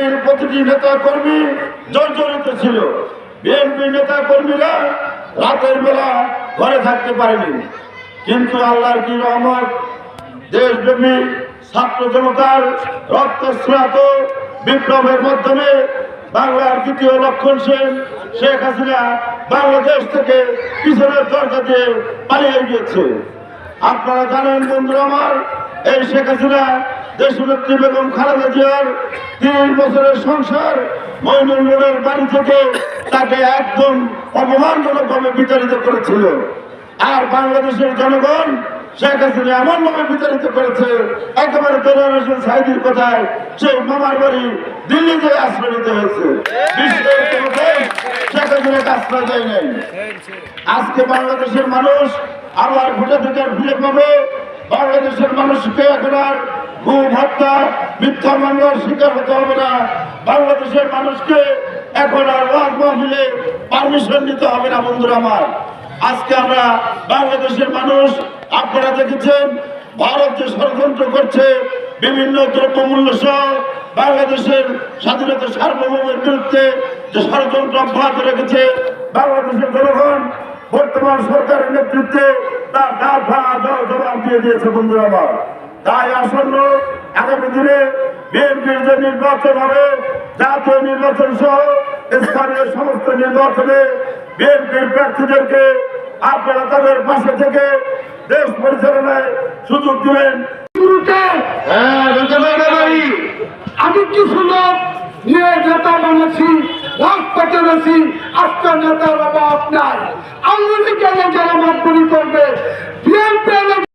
বিএনপির প্রতিটি নেতা কর্মী জর্জরিত ছিল। বিএনপি নেতা কর্মীরা রাতের বেলা ঘরে থাকতে পারেনি। কিন্তু আল্লাহর কি রহমত? দেশব্যাপী ছাত্র জনতার রক্তস্রাত বিপ্লবের মাধ্যমে বাংলার দ্বিতীয় লক্ষণ সেন শেখ হাসিনা বাংলাদেশ থেকে পিছনের দরজা দিয়ে পালিয়ে গিয়েছে। আপনারা জানেন বন্ধুরা আমার, এই শেখ হাসিনা দেশনেত্রী বেগম খালেদা জিয়ার তিরিশ বছরের সংসার মইনুল রোডের বাড়ি থেকে তাকে একদম অপমানজনকভাবে বিতাড়িত করেছিল। আর বাংলাদেশের জনগণ শেখ হাসিনা এমন ভাবে বিতাড়িত করেছে, একেবারে বেলার সাইদির কথায় সেই মামার বাড়ি দিল্লিতে আশ্রয় নিতে হয়েছে। বিশ্বের শেখ হাসিনাকে আশ্রয় দেয় নাই। আজকে বাংলাদেশের মানুষ আবার ভোটে থেকে ফিরে পাবে। বাংলাদেশের মানুষকে এখন আর শিকার হতে হবে না। বাংলাদেশের মানুষকে এখন আর ওয়াজ মাহফিলে পারমিশন নিতে হবে না, বন্ধুরা আমার। আজকে আমরা বাংলাদেশের মানুষ, আপনারা দেখেছেন, ভারত যে ষড়যন্ত্র করছে, বিভিন্ন দ্রব্যমূল্য সহ বাংলাদেশের স্বাধীনতা সার্বভৌমের বিরুদ্ধে যে ষড়যন্ত্র অব্যাহত রেখেছে, বাংলাদেশের জনগণ বর্তমান সরকারের নেতৃত্বে তার ডাক ভাড়া জবাব দিয়ে দিয়েছে, বন্ধুরা আমার। তাই আসন্ন আগামী দিনে বিএনপির যে নির্বাচন হবে জাতীয় নির্বাচন সহ স্থানীয় সমস্ত নির্বাচনে বিএনপির প্রার্থীদেরকে আপনারা তাদের পাশে থেকে দেশ পরিচালনায় সুযোগ দিবেন। হ্যাঁ আমি কিছু লোক নিয়ে নেতা বানাচ্ছি রাজপথে রয়েছি আজকে নেতার অভাব নাই। আওয়ামী লীগের যারা মাতবরি করবে।